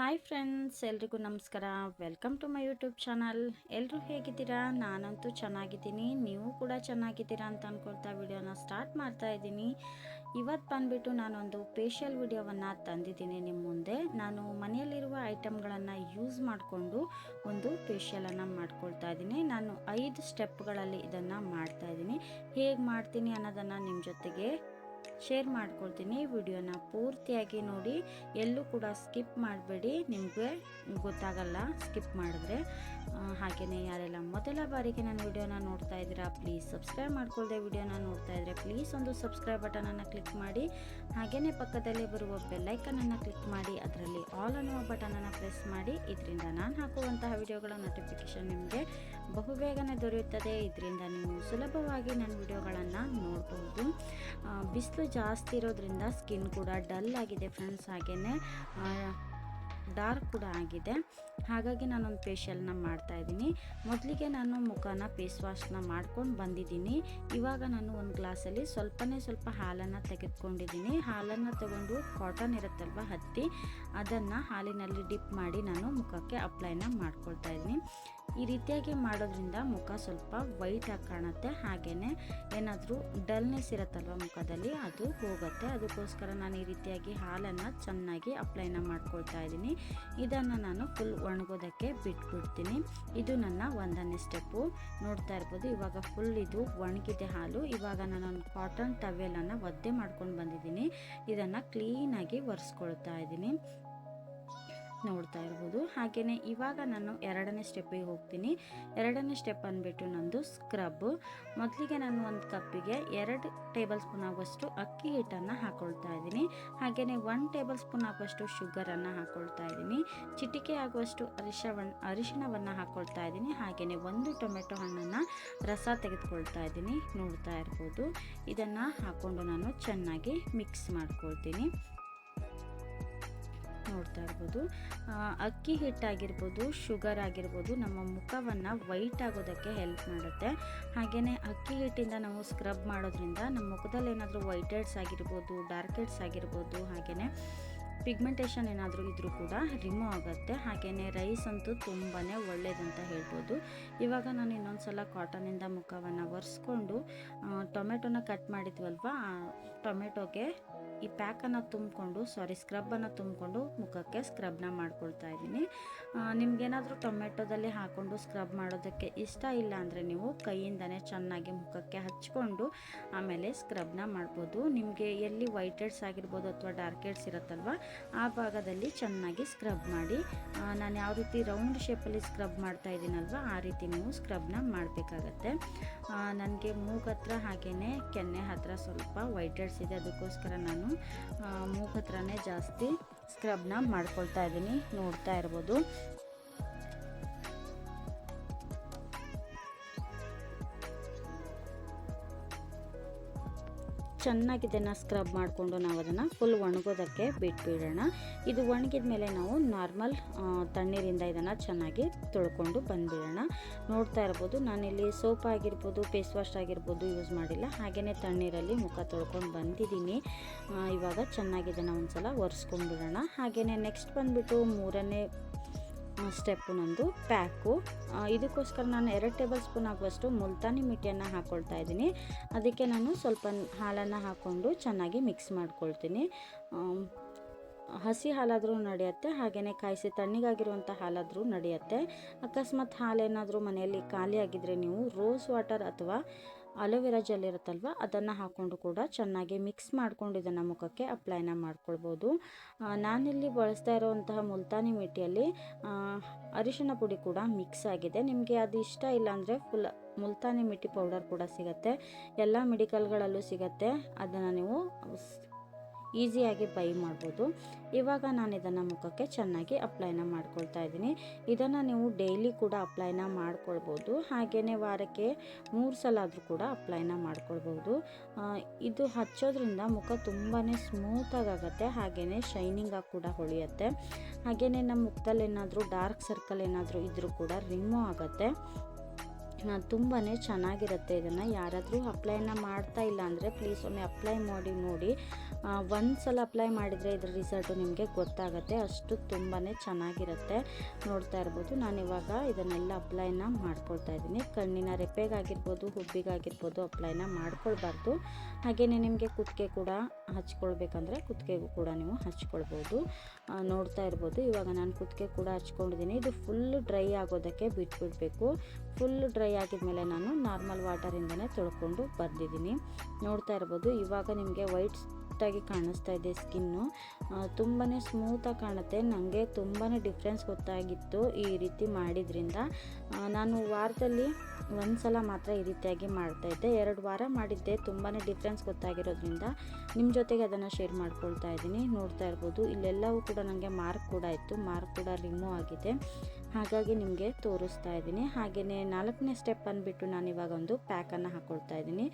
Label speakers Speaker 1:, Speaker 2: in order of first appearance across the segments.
Speaker 1: Hi friends, ಎಲ್ರಿಗೂ ನಮಸ್ಕಾರ. Welcome to my YouTube channel. ಎಲ್ಲರೂ ಹೇಗಿದ್ದೀರಾ? ನಾನಂತೂ ಚೆನ್ನಾಗಿದ್ದೀನಿ. ನೀವು ಕೂಡ ಚೆನ್ನಾಗಿದ್ದೀರಾ ಅಂತ ಅಂದ್ಕೊಳ್ತಾ ವಿಡಿಯೋನ ಸ್ಟಾರ್ಟ್ ಮಾಡ್ತಾ ಇದ್ದೀನಿ. ಇವತ್ತು ಬಂದುಬಿಟ್ಟು ನಾನೊಂದು ಫೇಶಿಯಲ್ ವಿಡಿಯೋವನ್ನು ತಂದಿದ್ದೀನಿ ನಿಮ್ಮ ಮುಂದೆ. ನಾನು ಮನೆಯಲ್ಲಿರುವ ಐಟಮ್ಗಳನ್ನು ಯೂಸ್ ಮಾಡಿಕೊಂಡು ಒಂದು ಫೇಶಿಯಲನ್ನು ಮಾಡ್ಕೊಳ್ತಾ ಇದ್ದೀನಿ. ನಾನು ಐದು ಸ್ಟೆಪ್ಗಳಲ್ಲಿ ಇದನ್ನು ಮಾಡ್ತಾ ಇದ್ದೀನಿ. ಹೇಗೆ ಮಾಡ್ತೀನಿ ಅನ್ನೋದನ್ನು ನಿಮ್ಮ ಜೊತೆಗೆ ಶೇರ್ ಮಾಡ್ಕೊಳ್ತೀನಿ. ವಿಡಿಯೋನ ಪೂರ್ತಿಯಾಗಿ ನೋಡಿ. ಎಲ್ಲೂ ಕೂಡ ಸ್ಕಿಪ್ ಮಾಡಬೇಡಿ. ನಿಮಗೆ ಗೊತ್ತಾಗಲ್ಲ, ಸ್ಕಿಪ್ ಮಾಡಿದ್ರೆ. ಹಾಗೆಯೇ ಯಾರೆಲ್ಲ ಮೊದಲ ಬಾರಿಗೆ ನನ್ನ ವಿಡಿಯೋನ ನೋಡ್ತಾ ಇದ್ದೀರಾ ಪ್ಲೀಸ್ ಸಬ್ಸ್ಕ್ರೈಬ್ ಮಾಡ್ಕೊಳ್ದೆ ವಿಡಿಯೋನ ನೋಡ್ತಾ ಇದ್ದರೆ ಪ್ಲೀಸ್ ಒಂದು ಸಬ್ಸ್ಕ್ರೈಬ್ ಬಟನನ್ನು ಕ್ಲಿಕ್ ಮಾಡಿ. ಹಾಗೆಯೇ ಪಕ್ಕದಲ್ಲಿ ಬರುವ ಬೆಲ್ಲೈಕನನ್ನು ಕ್ಲಿಕ್ ಮಾಡಿ. ಅದರಲ್ಲಿ ಆಲ್ ಅನ್ನುವ ಬಟನನ್ನು ಪ್ರೆಸ್ ಮಾಡಿ. ಇದರಿಂದ ನಾನು ಹಾಕುವಂತಹ ವಿಡಿಯೋಗಳ ನೋಟಿಫಿಕೇಷನ್ ನಿಮಗೆ ಬಹುಬೇಗನೆ ದೊರೆಯುತ್ತದೆ. ಇದರಿಂದ ನೀವು ಸುಲಭವಾಗಿ ನನ್ನ ವಿಡಿಯೋಗಳನ್ನು ನೋಡಬಹುದು ಬಿಸಿಲು ಜಾಸ್ತಿ ಇರೋದ್ರಿಂದ ಸ್ಕಿನ್ ಕೂಡ ಡಲ್ ಆಗಿದೆ ಫ್ರೆಂಡ್ಸ್ ಹಾಗೆಯೇ ಡಾರ್ಕ್ ಕೂಡ ಆಗಿದೆ. ಹಾಗಾಗಿ ನಾನೊಂದು ಫೇಶಿಯಲ್ನ ಮಾಡ್ತಾಯಿದ್ದೀನಿ ಮೊದಲಿಗೆ ನಾನು ಮುಖನ ಫೇಸ್ ವಾಶ್ನ ಮಾಡ್ಕೊಂಡು ಬಂದಿದ್ದೀನಿ. ಇವಾಗ ನಾನು ಒಂದು ಗ್ಲಾಸಲ್ಲಿ ಸ್ವಲ್ಪನೇ ಸ್ವಲ್ಪ ಹಾಲನ್ನು ತೆಗೆದುಕೊಂಡಿದ್ದೀನಿ. ಹಾಲನ್ನು ತಗೊಂಡು ಕಾಟನ್ ಇರುತ್ತಲ್ವ ಹತ್ತಿ, ಅದನ್ನು ಹಾಲಿನಲ್ಲಿ ಡಿಪ್ ಮಾಡಿ ನಾನು ಮುಖಕ್ಕೆ ಅಪ್ಲೈನ ಮಾಡ್ಕೊಳ್ತಾ ಇದ್ದೀನಿ. ಈ ರೀತಿಯಾಗಿ ಮಾಡೋದ್ರಿಂದ ಮುಖ ಸ್ವಲ್ಪ ವೈಟಾಗಿ ಕಾಣುತ್ತೆ. ಹಾಗೇ ಏನಾದರೂ ಡಲ್ನೆಸ್ ಇರುತ್ತಲ್ವ ಮುಖದಲ್ಲಿ, ಅದು ಹೋಗುತ್ತೆ. ಅದಕ್ಕೋಸ್ಕರ ನಾನು ಈ ರೀತಿಯಾಗಿ ಹಾಲನ್ನು ಚೆನ್ನಾಗಿ ಅಪ್ಲೈನ ಮಾಡ್ಕೊಳ್ತಾ ಇದ್ದೀನಿ. ಇದನ್ನು ನಾನು ಫುಲ್ ಒಣಗೋದಕ್ಕೆ ಬಿಟ್ಬಿಡ್ತೀನಿ. ಇದು ನನ್ನ ಒಂದನೇ ಸ್ಟೆಪ್ಪು ನೋಡ್ತಾ ಇರ್ಬೋದು, ಇವಾಗ ಫುಲ್ ಇದು ಒಣಗಿದೆ ಹಾಲು. ಇವಾಗ ನಾನು ಒಂದು ಕಾಟನ್ ಟವೆಲನ್ನು ಒದ್ದೆ ಮಾಡ್ಕೊಂಡು ಬಂದಿದ್ದೀನಿ. ಇದನ್ನು ಕ್ಲೀನಾಗಿ ಒರೆಸ್ಕೊಳ್ತಾ ಇದ್ದೀನಿ. ನೋಡ್ತಾ ಇರ್ಬೋದು. ಹಾಗೆಯೇ ಇವಾಗ ನಾನು ಎರಡನೇ ಸ್ಟೆಪ್ಪಿಗೆ ಹೋಗ್ತೀನಿ. ಎರಡನೇ ಸ್ಟೆಪ್ ಅಂದ್ಬಿಟ್ಟು ನಂದು ಸ್ಕ್ರಬ್ ಮೊದಲಿಗೆ ನಾನು ಒಂದು ಕಪ್ಪಿಗೆ ಎರಡು ಟೇಬಲ್ ಸ್ಪೂನ್ ಆಗುವಷ್ಟು ಅಕ್ಕಿ ಹಿಟ್ಟನ್ನು ಹಾಕ್ಕೊಳ್ತಾ ಇದ್ದೀನಿ. ಹಾಗೆಯೇ ಒನ್ ಟೇಬಲ್ ಸ್ಪೂನ್ ಆಗುವಷ್ಟು ಶುಗರನ್ನು ಹಾಕೊಳ್ತಾ ಇದ್ದೀನಿ. ಚಿಟಿಕೆ ಆಗುವಷ್ಟು ಅರಿಶವನ್ ಅರಿಶಿಣವನ್ನು ಹಾಕ್ಕೊಳ್ತಾ ಇದ್ದೀನಿ. ಹಾಗೆಯೇ ಒಂದು ಟೊಮೆಟೊ ಹಣ್ಣನ್ನು ರಸ ತೆಗೆದುಕೊಳ್ತಾ ಇದ್ದೀನಿ. ನೋಡ್ತಾ ಇರ್ಬೋದು. ಇದನ್ನು ಹಾಕ್ಕೊಂಡು ನಾನು ಚೆನ್ನಾಗಿ ಮಿಕ್ಸ್ ಮಾಡ್ಕೊಳ್ತೀನಿ. ನೋಡ್ತಾ ಇರ್ಬೋದು. ಅಕ್ಕಿ ಹಿಟ್ಟಾಗಿರ್ಬೋದು ಶುಗರ್ ಆಗಿರ್ಬೋದು, ನಮ್ಮ ಮುಖವನ್ನು ವೈಟ್ ಆಗೋದಕ್ಕೆ ಹೆಲ್ಪ್ ಮಾಡುತ್ತೆ. ಹಾಗೆಯೇ ಅಕ್ಕಿ ಹಿಟ್ಟಿಂದ ನಾವು ಸ್ಕ್ರಬ್ ಮಾಡೋದ್ರಿಂದ ನಮ್ಮ ಮುಖದಲ್ಲಿ ಏನಾದರೂ ವೈಟ್ ಹೆಡ್ಸ್ ಆಗಿರ್ಬೋದು ಡಾರ್ಕ್ ಹೆಡ್ಸ್ ಆಗಿರ್ಬೋದು ಹಾಗೆಯೇ ಪಿಗ್ಮೆಂಟೇಷನ್ ಏನಾದರೂ ಇದ್ದರೂ ಕೂಡ ರಿಮೂವ್ ಆಗುತ್ತೆ. ಹಾಗೆಯೇ ರೈಸ್ ಅಂತೂ ತುಂಬಾ ಅಂತ ಹೇಳ್ಬೋದು. ಇವಾಗ ನಾನು ಇನ್ನೊಂದು ಸಲ ಕಾಟನಿಂದ ಮುಖವನ್ನು ಒರೆಸ್ಕೊಂಡು ಟೊಮೆಟೊನ ಕಟ್ ಮಾಡಿದ್ವಲ್ವ? ಆ ಟೊಮೆಟೊಗೆ ಈ ಪ್ಯಾಕನ್ನು ತುಂಬಿಕೊಂಡು ಸಾರಿ ಸ್ಕ್ರಬ್ಬನ್ನು ತುಂಬಿಕೊಂಡು ಮುಖಕ್ಕೆ ಸ್ಕ್ರಬ್ನ ಮಾಡ್ಕೊಳ್ತಾ ಇದ್ದೀನಿ. ನಿಮಗೇನಾದರೂ ಟೊಮೆಟೊದಲ್ಲಿ ಹಾಕ್ಕೊಂಡು ಸ್ಕ್ರಬ್ ಮಾಡೋದಕ್ಕೆ ಇಷ್ಟ ಇಲ್ಲ ಅಂದರೆ ನೀವು ಕೈಯಿಂದನೇ ಚೆನ್ನಾಗಿ ಮುಖಕ್ಕೆ ಹಚ್ಕೊಂಡು ಆಮೇಲೆ ಸ್ಕ್ರಬ್ನ ಮಾಡ್ಬೋದು. ನಿಮಗೆ ಎಲ್ಲಿ ವೈಟ್ ಹೆಡ್ಸ್ ಆಗಿರ್ಬೋದು ಅಥವಾ ಡಾರ್ಕ್ ಹೆಡ್ಸ್ ಇರುತ್ತಲ್ವ ಆ ಭಾಗದಲ್ಲಿ ಚೆನ್ನಾಗಿ ಸ್ಕ್ರಬ್ ಮಾಡಿ ನಾನು ಯಾವ ರೀತಿ ರೌಂಡ್ ಶೇಪಲ್ಲಿ ಸ್ಕ್ರಬ್ ಮಾಡ್ತಾ ಇದ್ದೀನಲ್ವ, ಆ ರೀತಿ ನೀವು ಸ್ಕ್ರಬ್ನ ಮಾಡಬೇಕಾಗತ್ತೆ. ನನಗೆ ಮೂಗತ್ರ ಹಾಗೆಯೇ ಕೆನ್ನೆ ಹತ್ರ ಸ್ವಲ್ಪ ವೈಟ್ ಹೆಡ್ಸ್ ಇದೆ, ಅದಕ್ಕೋಸ್ಕರ ನಾನು ಮೂಗು ಹತ್ರನೇ ಜಾಸ್ತಿ ಸ್ಕ್ರಬ್ನ ಮಾಡ್ಕೊಳ್ತಾ ಇದ್ದೀನಿ, ನೋಡ್ತಾ ಇರ್ಬೋದು. ಚೆನ್ನಾಗಿ ಸ್ಕ್ರಬ್ ಮಾಡಿಕೊಂಡು ನಾವು ಅದನ್ನು ಫುಲ್ ಒಣಗೋದಕ್ಕೆ ಬಿಟ್ಬಿಡೋಣ. ಇದು ಒಣಗಿದ ಮೇಲೆ ನಾವು ನಾರ್ಮಲ್ ತಣ್ಣೀರಿಂದ ಇದನ್ನು ಚೆನ್ನಾಗಿ ತೊಳ್ಕೊಂಡು ಬಂದುಬಿಡೋಣ. ನೋಡ್ತಾ ಇರ್ಬೋದು, ನಾನಿಲ್ಲಿ ಸೋಪ್ ಆಗಿರ್ಬೋದು ಫೇಸ್ ವಾಶ್ ಆಗಿರ್ಬೋದು ಯೂಸ್ ಮಾಡಿಲ್ಲ. ಹಾಗೆಯೇ ತಣ್ಣೀರಲ್ಲಿ ಮುಖ ತೊಳ್ಕೊಂಡು ಬಂದಿದ್ದೀನಿ. ಇವಾಗ ಚೆನ್ನಾಗಿದೆ ಇದನ್ನು ಒಂದು ಸಲ ಒರೆಸ್ಕೊಂಡ್ಬಿಡೋಣ. ಹಾಗೆಯೇ ನೆಕ್ಸ್ಟ್ ಬಂದುಬಿಟ್ಟು ಮೂರನೇ ಸ್ಟೆಪ್ಪು ನಂದು, ಪ್ಯಾಕು. ಇದಕ್ಕೋಸ್ಕರ ನಾನು ಎರಡು ಟೇಬಲ್ ಸ್ಪೂನ್ ಆಗುವಷ್ಟು ಮುಲ್ತಾನಿ ಮಿಠಿಯನ್ನು ಹಾಕ್ಕೊಳ್ತಾ ಇದ್ದೀನಿ. ಅದಕ್ಕೆ ನಾನು ಸ್ವಲ್ಪ ಹಾಲನ್ನು ಹಾಕ್ಕೊಂಡು ಚೆನ್ನಾಗಿ ಮಿಕ್ಸ್ ಮಾಡ್ಕೊಳ್ತೀನಿ. ಹಸಿ ಹಾಲಾದರೂ ನಡೆಯುತ್ತೆ ಹಾಗೆಯೇ ಕಾಯಿಸಿ ತಣ್ಣಗಾಗಿರುವಂಥ ಹಾಲಾದರೂ ನಡೆಯುತ್ತೆ. ಅಕಸ್ಮಾತ್ ಹಾಲೇನಾದರೂ ಮನೆಯಲ್ಲಿ ಖಾಲಿ ಆಗಿದ್ದರೆ ನೀವು ರೋಸ್ ವಾಟರ್ ಅಥವಾ ಅಲೋವೆರಾ ಜೆಲ್ ಇರುತ್ತಲ್ವ, ಅದನ್ನು ಹಾಕ್ಕೊಂಡು ಕೂಡ ಚೆನ್ನಾಗಿ ಮಿಕ್ಸ್ ಮಾಡ್ಕೊಂಡು ಇದನ್ನು ಮುಖಕ್ಕೆ ಅಪ್ಲೈನ ಮಾಡ್ಕೊಳ್ಬೋದು. ನಾನಿಲ್ಲಿ ಬಳಸ್ತಾ ಇರುವಂತಹ ಮುಲ್ತಾನಿ ಮಿಟ್ಟಿಯಲ್ಲಿ ಅರಿಶಿಣ ಪುಡಿ ಕೂಡ ಮಿಕ್ಸ್ ಆಗಿದೆ. ನಿಮಗೆ ಅದು ಇಷ್ಟ ಇಲ್ಲ ಅಂದರೆ ಫುಲ್ ಮುಲ್ತಾನಿ ಮಿಟ್ಟಿ ಪೌಡರ್ ಕೂಡ ಸಿಗುತ್ತೆ. ಎಲ್ಲ ಮೆಡಿಕಲ್ಗಳಲ್ಲೂ ಸಿಗುತ್ತೆ. ಅದನ್ನು ನೀವು ಈಸಿಯಾಗಿ ಬೈ ಮಾಡ್ಬೋದು. ಇವಾಗ ನಾನು ಇದನ್ನು ಮುಖಕ್ಕೆ ಚೆನ್ನಾಗಿ ಅಪ್ಲೈನ ಮಾಡ್ಕೊಳ್ತಾ ಇದ್ದೀನಿ. ಇದನ್ನು ನೀವು ಡೈಲಿ ಕೂಡ ಅಪ್ಲೈನ ಮಾಡ್ಕೊಳ್ಬೋದು. ಹಾಗೆಯೇ ವಾರಕ್ಕೆ ಮೂರು ಸಲ ಆದರೂ ಕೂಡ ಅಪ್ಲೈನ ಮಾಡ್ಕೊಳ್ಬೋದು. ಇದು ಹಚ್ಚೋದ್ರಿಂದ ಮುಖ ತುಂಬಾ ಸ್ಮೂತಾಗಿ ಆಗುತ್ತೆ. ಹಾಗೆಯೇ ಶೈನಿಂಗಾಗಿ ಕೂಡ ಹೊಳೆಯುತ್ತೆ. ಹಾಗೆಯೇ ನಮ್ಮ ಮುಖದಲ್ಲಿ ಏನಾದರೂ ಡಾರ್ಕ್ ಸರ್ಕಲ್ ಏನಾದರೂ ಇದ್ದರೂ ಕೂಡ ರಿಮೂವ್ ಆಗುತ್ತೆ. ತುಂಬಾ ಚೆನ್ನಾಗಿರುತ್ತೆ. ಇದನ್ನು ಯಾರಾದರೂ ಅಪ್ಲೈನ ಮಾಡ್ತಾ ಇಲ್ಲ ಅಂದರೆ ಪ್ಲೀಸ್ ಒಮ್ಮೆ ಅಪ್ಲೈ ಮಾಡಿ, ನೋಡಿ. ಒಂದು ಸಲ ಅಪ್ಲೈ ಮಾಡಿದರೆ ಇದ್ರ ರಿಸಲ್ಟು ನಿಮಗೆ ಗೊತ್ತಾಗುತ್ತೆ. ಅಷ್ಟು ತುಂಬಾ ಚೆನ್ನಾಗಿರುತ್ತೆ. ನೋಡ್ತಾ ಇರ್ಬೋದು. ನಾನಿವಾಗ ಇದನ್ನೆಲ್ಲ ಅಪ್ಲೈನ ಮಾಡ್ಕೊಳ್ತಾ ಇದ್ದೀನಿ. ಕಣ್ಣಿನ ರೆಪ್ಪೆಗಾಗಿರ್ಬೋದು, ಹುಬ್ಬಿಗಾಗಿರ್ಬೋದು ಅಪ್ಲೈನ ಮಾಡ್ಕೊಳ್ಬಾರ್ದು. ಹಾಗೆಯೇ ನಿಮಗೆ ಕುತ್ತಿಗೆ ಕೂಡ ಹಚ್ಕೊಳ್ಬೇಕಂದ್ರೆ ಕುತ್ತಿಗೆಗೂ ಕೂಡ ನೀವು ಹಚ್ಕೊಳ್ಬೋದು. ನೋಡ್ತಾ ಇರ್ಬೋದು. ಇವಾಗ ನಾನು ಕುತ್ತಿಗೆ ಕೂಡ ಹಚ್ಕೊಂಡಿದ್ದೀನಿ. ಇದು ಫುಲ್ ಡ್ರೈ ಆಗೋದಕ್ಕೆ ಬಿಟ್ಬಿಡಬೇಕು. ಫುಲ್ ಡ್ರೈ ಆಗಿದ್ಮೇಲೆ ನಾನು ನಾರ್ಮಲ್ ವಾಟರಿಂದನೇ ತೊಳ್ಕೊಂಡು ಬರ್ದಿದ್ದೀನಿ. ನೋಡ್ತಾ ಇರ್ಬೋದು, ಇವಾಗ ನಿಮಗೆ ವೈಟ್ ಆಗಿ ಕಾಣಿಸ್ತಾ ಇದೆ ಸ್ಕಿನ್ನು. ತುಂಬಾ ಸ್ಮೂತಾಗಿ ಕಾಣುತ್ತೆ. ನನಗೆ ತುಂಬಾ ಡಿಫ್ರೆನ್ಸ್ ಗೊತ್ತಾಗಿತ್ತು ಈ ರೀತಿ ಮಾಡಿದ್ರಿಂದ. ನಾನು ವಾರದಲ್ಲಿ ಒಂದು ಸಲ ಮಾತ್ರ ಈ ರೀತಿಯಾಗಿ ಮಾಡ್ತಾಯಿದ್ದೆ ಎರಡು ವಾರ ಮಾಡಿದ್ದೆ ತುಂಬಾ ಡಿಫ್ರೆನ್ಸ್ ಗೊತ್ತಾಗಿರೋದ್ರಿಂದ. ನಿಮ್ಮ ಜೊತೆಗೆ ಅದನ್ನು ಶೇರ್ ಮಾಡ್ಕೊಳ್ತಾ ಇದ್ದೀನಿ. ನೋಡ್ತಾ ಇರ್ಬೋದು, ಇಲ್ಲೆಲ್ಲವೂ ಕೂಡ ನನಗೆ ಮಾರ್ಕ್ ಕೂಡ ಇತ್ತು ಮಾರ್ಕ್ ಕೂಡ ರಿಮೂವ್ ಆಗಿದೆ. ಹಾಗಾಗಿ ನಿಮಗೆ ತೋರಿಸ್ತಾ ಇದ್ದೀನಿ. ಹಾಗೆಯೇ ನಾಲ್ಕನೇ ಸ್ಟೆಪ್ ಅಂದ್ಬಿಟ್ಟು ನಾನು ಇವಾಗ ಒಂದು ಪ್ಯಾಕನ್ನು ಹಾಕ್ಕೊಳ್ತಾ ಇದ್ದೀನಿ.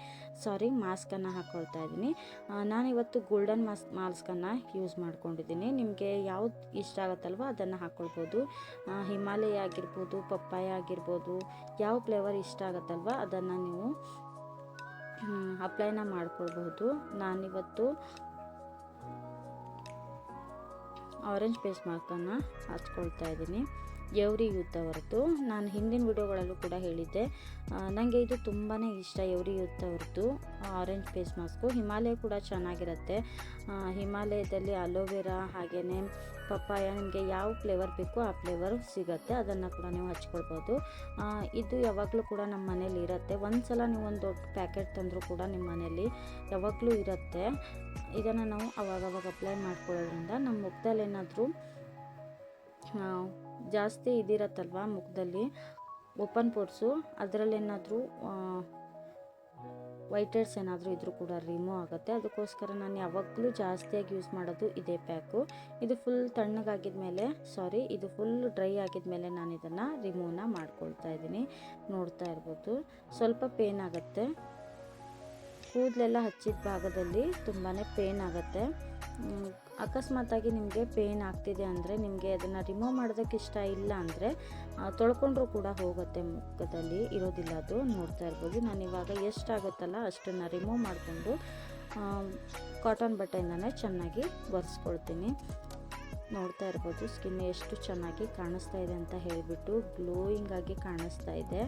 Speaker 1: ಸಾರಿ ಮಾಸ್ಕನ್ನು ಹಾಕ್ಕೊಳ್ತಾ ಇದ್ದೀನಿ. ನಾನು ನಾನಿವತ್ತು ಗೋಲ್ಡನ್ ಮಾಸ್ ಮಾಸ್ಕನ್ನು ಯೂಸ್ ಮಾಡ್ಕೊಂಡಿದ್ದೀನಿ. ನಿಮಗೆ ಯಾವ್ದು ಇಷ್ಟ ಆಗುತ್ತಲ್ವ ಅದನ್ನು ಹಾಕ್ಕೊಳ್ಬೋದು ಹಿಮಾಲಯ ಆಗಿರ್ಬೋದು, ಪಪ್ಪಾಯ ಆಗಿರ್ಬೋದು, ಯಾವ ಫ್ಲೇವರ್ ಇಷ್ಟ ಆಗುತ್ತಲ್ವ ಅದನ್ನು ನೀವು ಅಪ್ಲೈನ ಮಾಡ್ಕೊಳ್ಬಹುದು. ನಾನಿವತ್ತು ಆರೆಂಜ್ ಫೇಸ್ ಮಾರ್ಕನ್ನು ಹಚ್ಕೊಳ್ತಾ ಇದ್ದೀನಿ. ಎವ್ರಿ ಯೂತ್ ಅವರದ್ದು. ನಾನು ಹಿಂದಿನ ವಿಡಿಯೋಗಳಲ್ಲೂ ಕೂಡ ಹೇಳಿದ್ದೆ. ನನಗೆ ಇದು ತುಂಬಾ ಇಷ್ಟ ಎವ್ರಿ ಯೂತ್ ಹೊರತು ಆರೆಂಜ್ ಫೇಸ್ ಮಾಸ್ಕು ಹಿಮಾಲಯ ಕೂಡ ಚೆನ್ನಾಗಿರುತ್ತೆ. ಹಿಮಾಲಯದಲ್ಲಿ ಅಲೋವೆರಾ ಹಾಗೆಯೇ ಪಪ್ಪಾಯ ನಿಮಗೆ ಯಾವ ಫ್ಲೇವರ್ ಬೇಕೋ ಆ ಫ್ಲೇವರ್ ಸಿಗುತ್ತೆ. ಅದನ್ನು ಕೂಡ ನೀವು ಹಚ್ಕೊಳ್ಬೋದು. ಇದು ಯಾವಾಗಲೂ ಕೂಡ ನಮ್ಮ ಮನೇಲಿ ಇರುತ್ತೆ. ಒಂದು ಸಲ ನೀವು ಒಂದು ದೊಡ್ಡ ಪ್ಯಾಕೆಟ್ ತಂದರೂ ಕೂಡ ನಿಮ್ಮ ಮನೇಲಿ ಯಾವಾಗಲೂ ಇರುತ್ತೆ. ಇದನ್ನು ನಾವು ಅವಾಗವಾಗ ಅಪ್ಲೈ ಮಾಡ್ಕೊಳ್ಳೋದ್ರಿಂದ ನಮ್ಮ ಮುಖದಲ್ಲಿ ಏನಾದರೂ ಜಾಸ್ತಿ ಇದಿರತ್ತಲ್ವ ಮುಖದಲ್ಲಿ? ಓಪನ್ ಪೋರ್ಸು ಅದರಲ್ಲೇನಾದರೂ ವೈಟೆಡ್ಸ್ ಏನಾದರೂ ಇದ್ರೂ ಕೂಡ ರಿಮೂವ್ ಆಗುತ್ತೆ. ಅದಕ್ಕೋಸ್ಕರ ನಾನು ಯಾವಾಗಲೂ ಜಾಸ್ತಿಯಾಗಿ ಯೂಸ್ ಮಾಡೋದು ಇದೇ ಪ್ಯಾಕು ಇದು ಫುಲ್ ತಣ್ಣಗಾಗಿದ್ಮೇಲೆ ಸಾರಿ ಇದು ಫುಲ್ ಡ್ರೈ ಆಗಿದ್ಮೇಲೆ ನಾನು ಇದನ್ನು ರಿಮೂವ್ನ ಮಾಡ್ಕೊಳ್ತಾ ಇದ್ದೀನಿ. ನೋಡ್ತಾ ಇರ್ಬೋದು. ಸ್ವಲ್ಪ ಪೇನ್ ಆಗುತ್ತೆ. ಕೂದಲೆಲ್ಲ ಹಚ್ಚಿದ ಭಾಗದಲ್ಲಿ ತುಂಬಾ ಪೇನ್ ಆಗುತ್ತೆ. ಅಕಸ್ಮಾತಾಗಿ ನಿಮಗೆ ಪೇನ್ ಆಗ್ತಿದೆ ಅಂದರೆ ನಿಮಗೆ ಅದನ್ನು ರಿಮೂವ್ ಮಾಡೋದಕ್ಕೆ ಇಷ್ಟ ಇಲ್ಲ ಅಂದರೆ ತೊಳ್ಕೊಂಡ್ರೂ ಕೂಡ ಹೋಗುತ್ತೆ ಮುಖದಲ್ಲಿ, ಇರೋದಿಲ್ಲ ಅದು, ನೋಡ್ತಾ ಇರ್ಬೋದು. ನಾನು ಇವಾಗ ಎಷ್ಟಾಗುತ್ತಲ್ಲ, ಅಷ್ಟನ್ನು ರಿಮೂವ್ ಮಾಡಿಕೊಂಡು ಕಾಟನ್ ಬಟ್ಟೆಯಿಂದನೇ ಚೆನ್ನಾಗಿ ಒರೆಸ್ಕೊಳ್ತೀನಿ. ನೋಡ್ತಾ ಇರ್ಬೋದು ಸ್ಕಿನ್ ಎಷ್ಟು ಚೆನ್ನಾಗಿ ಕಾಣಿಸ್ತಾ ಇದೆ ಅಂತ ಹೇಳಿಬಿಟ್ಟು ಗ್ಲೋಯಿಂಗಾಗಿ ಕಾಣಿಸ್ತಾ ಇದೆ.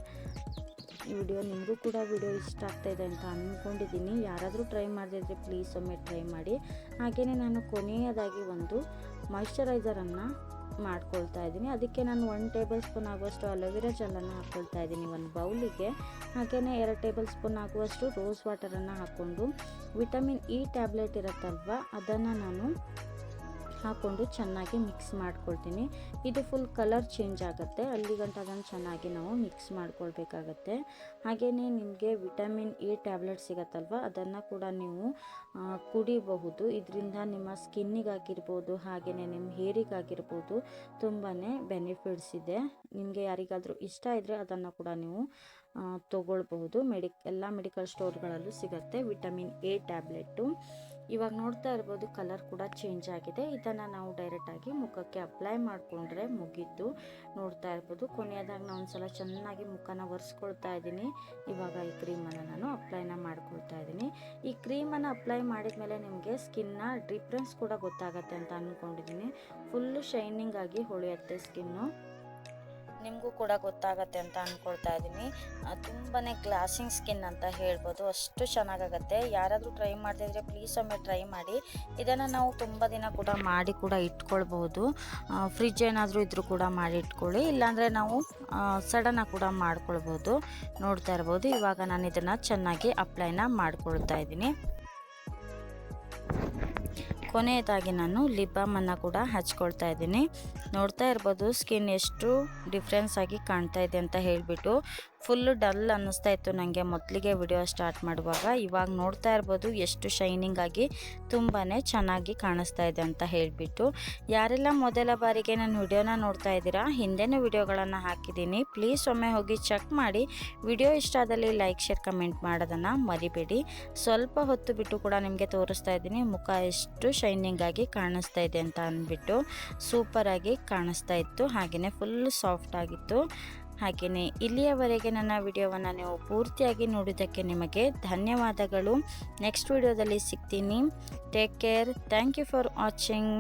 Speaker 1: ವಿಡಿಯೋ, ನಿಮಗೂ ಕೂಡ ವಿಡಿಯೋ ಇಷ್ಟ ಆಗ್ತಾ ಇದೆ ಅಂತ ಅಂದ್ಕೊಂಡಿದ್ದೀನಿ ಯಾರಾದರೂ ಟ್ರೈ ಮಾಡದಿದ್ರೆ ಪ್ಲೀಸ್ ಒಮ್ಮೆ ಟ್ರೈ ಮಾಡಿ. ಹಾಗೆಯೇ ನಾನು ಕೊನೆಯದಾಗಿ ಒಂದು ಮಾಯಿಶ್ಚರೈಸರನ್ನು ಮಾಡ್ಕೊಳ್ತಾ ಇದ್ದೀನಿ. ಅದಕ್ಕೆ ನಾನು ಒನ್ ಟೇಬಲ್ ಸ್ಪೂನ್ ಆಗುವಷ್ಟು ಅಲೋವೆರಾ ಜೆಲ್ಲನ್ನು ಹಾಕ್ಕೊಳ್ತಾ ಇದ್ದೀನಿ ಒಂದು ಬೌಲಿಗೆ. ಹಾಗೆಯೇ ಎರಡು ಟೇಬಲ್ ಸ್ಪೂನ್ ಆಗುವಷ್ಟು ರೋಸ್ ವಾಟರನ್ನು ಹಾಕ್ಕೊಂಡು ವಿಟಮಿನ್ ಇ ಟ್ಯಾಬ್ಲೆಟ್ ಇರುತ್ತಲ್ವ, ಅದನ್ನು ನಾನು ಹಾಕ್ಕೊಂಡು ಚೆನ್ನಾಗಿ ಮಿಕ್ಸ್ ಮಾಡ್ಕೊಳ್ತೀನಿ. ಇದು ಫುಲ್ ಕಲರ್ ಚೇಂಜ್ ಆಗುತ್ತೆ. ಅಲ್ಲಿಗಂಟ ಅದನ್ನು ಚೆನ್ನಾಗಿ ನಾವು ಮಿಕ್ಸ್ ಮಾಡ್ಕೊಳ್ಬೇಕಾಗತ್ತೆ. ಹಾಗೆಯೇ ನಿಮಗೆ ವಿಟಮಿನ್ ಎ ಟ್ಯಾಬ್ಲೆಟ್ ಸಿಗತ್ತಲ್ವ? ಅದನ್ನು ಕೂಡ ನೀವು ಕುಡಿಬಹುದು. ಇದರಿಂದ ನಿಮ್ಮ ಸ್ಕಿನ್ನಿಗಾಗಿರ್ಬೋದು ಹಾಗೆಯೇ ನಿಮ್ಮ ಹೇರಿಗಾಗಿರ್ಬೋದು ತುಂಬಾ ಬೆನಿಫಿಟ್ಸ್ ಇದೆ. ನಿಮಗೆ ಯಾರಿಗಾದರೂ ಇಷ್ಟ ಇದ್ದರೆ ಅದನ್ನು ಕೂಡ ನೀವು ತಗೊಳ್ಬಹುದು. ಮೆಡಿಕ್ ಎಲ್ಲ ಮೆಡಿಕಲ್ ಸ್ಟೋರ್ಗಳಲ್ಲೂ ಸಿಗುತ್ತೆ ವಿಟಮಿನ್ ಎ ಟ್ಯಾಬ್ಲೆಟ್ಟು ಇವಾಗ ನೋಡ್ತಾ ಇರ್ಬೋದು ಕಲರ್ ಕೂಡ ಚೇಂಜ್ ಆಗಿದೆ. ಇದನ್ನು ನಾವು ಡೈರೆಕ್ಟಾಗಿ ಮುಖಕ್ಕೆ ಅಪ್ಲೈ ಮಾಡಿಕೊಂಡ್ರೆ ಮುಗೀತು. ನೋಡ್ತಾ ಇರ್ಬೋದು. ಕೊನೆಯದಾಗಿ ನಾನು ಒಂದು ಸಲ ಚೆನ್ನಾಗಿ ಮುಖನ ಒರೆಸ್ಕೊಳ್ತಾ ಇದ್ದೀನಿ. ಇವಾಗ ಈ ಕ್ರೀಮನ್ನು ನಾನು ಅಪ್ಲೈನ ಮಾಡ್ಕೊಳ್ತಾ ಇದ್ದೀನಿ. ಈ ಕ್ರೀಮನ್ನು ಅಪ್ಲೈ ಮಾಡಿದ ಮೇಲೆ ನಿಮಗೆ ಸ್ಕಿನ್ನ ಡಿಫ್ರೆನ್ಸ್ ಕೂಡ ಗೊತ್ತಾಗತ್ತೆ ಅಂತ ಅಂದ್ಕೊಂಡಿದ್ದೀನಿ ಫುಲ್ಲು ಶೈನಿಂಗ್ ಆಗಿ ಹೊಳೆಯುತ್ತೆ ಸ್ಕಿನ್ನು ನಿಮಗೂ ಕೂಡ ಗೊತ್ತಾಗತ್ತೆ ಅಂತ ಅಂದ್ಕೊಳ್ತಾ ಇದ್ದೀನಿ. ತುಂಬಾ ಗ್ಲಾಸಿಂಗ್ ಸ್ಕಿನ್ ಅಂತ ಹೇಳ್ಬೋದು. ಅಷ್ಟು ಚೆನ್ನಾಗಾಗತ್ತೆ. ಯಾರಾದರೂ ಟ್ರೈ ಮಾಡದಿದ್ರೆ ಪ್ಲೀಸ್ ಒಮ್ಮೆ ಟ್ರೈ ಮಾಡಿ. ಇದನ್ನು ನಾವು ತುಂಬ ದಿನ ಕೂಡ ಮಾಡಿ ಕೂಡ ಇಟ್ಕೊಳ್ಬೋದು. ಫ್ರಿಜ್ ಏನಾದರೂ ಇದ್ರೂ ಕೂಡ ಮಾಡಿ ಇಟ್ಕೊಳ್ಳಿ. ಇಲ್ಲಾಂದರೆ ನಾವು ಸಡನ್ನಾಗಿ ಕೂಡ ಮಾಡ್ಕೊಳ್ಬೋದು. ನೋಡ್ತಾ ಇರ್ಬೋದು. ಇವಾಗ ನಾನು ಇದನ್ನು ಚೆನ್ನಾಗಿ ಅಪ್ಲೈನ ಮಾಡ್ಕೊಳ್ತಾ ಇದ್ದೀನಿ. ಕೊನೆಯದಾಗಿ ನಾನು ಲಿಪ್ ಬಾಮನ್ನು ಕೂಡ ಹಚ್ಕೊಳ್ತಾ ಇದ್ದೀನಿ. ನೋಡ್ತಾ ಇರ್ಬೋದು ಸ್ಕಿನ್ ಎಷ್ಟು ಡಿಫ್ರೆನ್ಸ್ ಆಗಿ ಕಾಣ್ತಾ ಇದೆ ಅಂತ ಹೇಳಿಬಿಟ್ಟು ಫುಲ್ಲು ಡಲ್ ಅನ್ನಿಸ್ತಾ ಇತ್ತು ನನಗೆ ಮೊದಲಿಗೆ ವಿಡಿಯೋ ಸ್ಟಾರ್ಟ್ ಮಾಡುವಾಗ. ಇವಾಗ ನೋಡ್ತಾ ಇರ್ಬೋದು ಎಷ್ಟು ಶೈನಿಂಗ್ ಆಗಿ ತುಂಬಾ ಚೆನ್ನಾಗಿ ಕಾಣಿಸ್ತಾ ಇದೆ ಅಂತ ಹೇಳಿಬಿಟ್ಟು. ಯಾರೆಲ್ಲ ಮೊದಲ ಬಾರಿಗೆ ನನ್ನ ವಿಡಿಯೋನ ನೋಡ್ತಾ ಇದ್ದೀರಾ, ಹಿಂದೆನೂ ವಿಡಿಯೋಗಳನ್ನು ಹಾಕಿದ್ದೀನಿ. ಪ್ಲೀಸ್ ಒಮ್ಮೆ ಹೋಗಿ ಚೆಕ್ ಮಾಡಿ. ವಿಡಿಯೋ ಇಷ್ಟ ಆದಲ್ಲಿ ಲೈಕ್, ಶೇರ್, ಕಮೆಂಟ್ ಮಾಡೋದನ್ನು ಮರಿಬೇಡಿ. ಸ್ವಲ್ಪ ಹೊತ್ತು ಬಿಟ್ಟು ಕೂಡ ನಿಮಗೆ ತೋರಿಸ್ತಾ ಇದ್ದೀನಿ. ಮುಖ ಎಷ್ಟು ಶೈನಿಂಗ್ ಆಗಿ ಕಾಣಿಸ್ತಾ ಇದೆ ಅಂತ ಅಂದ್ಬಿಟ್ಟು ಸೂಪರಾಗಿ ಕಾಣಿಸ್ತಾ ಇತ್ತು. ಹಾಗೆಯೇ ಫುಲ್ ಸಾಫ್ಟ್ ಆಗಿತ್ತು. ಹಾಗೆಯೇ ಇಲ್ಲಿಯವರೆಗೆ ನನ್ನ ವಿಡಿಯೋವನ್ನು ನೀವು ಪೂರ್ತಿಯಾಗಿ ನೋಡಿದ್ದಕ್ಕೆ ನಿಮಗೆ ಧನ್ಯವಾದಗಳು. ನೆಕ್ಸ್ಟ್ ವಿಡಿಯೋದಲ್ಲಿ ಸಿಗ್ತೀನಿ. Take care thank you for watching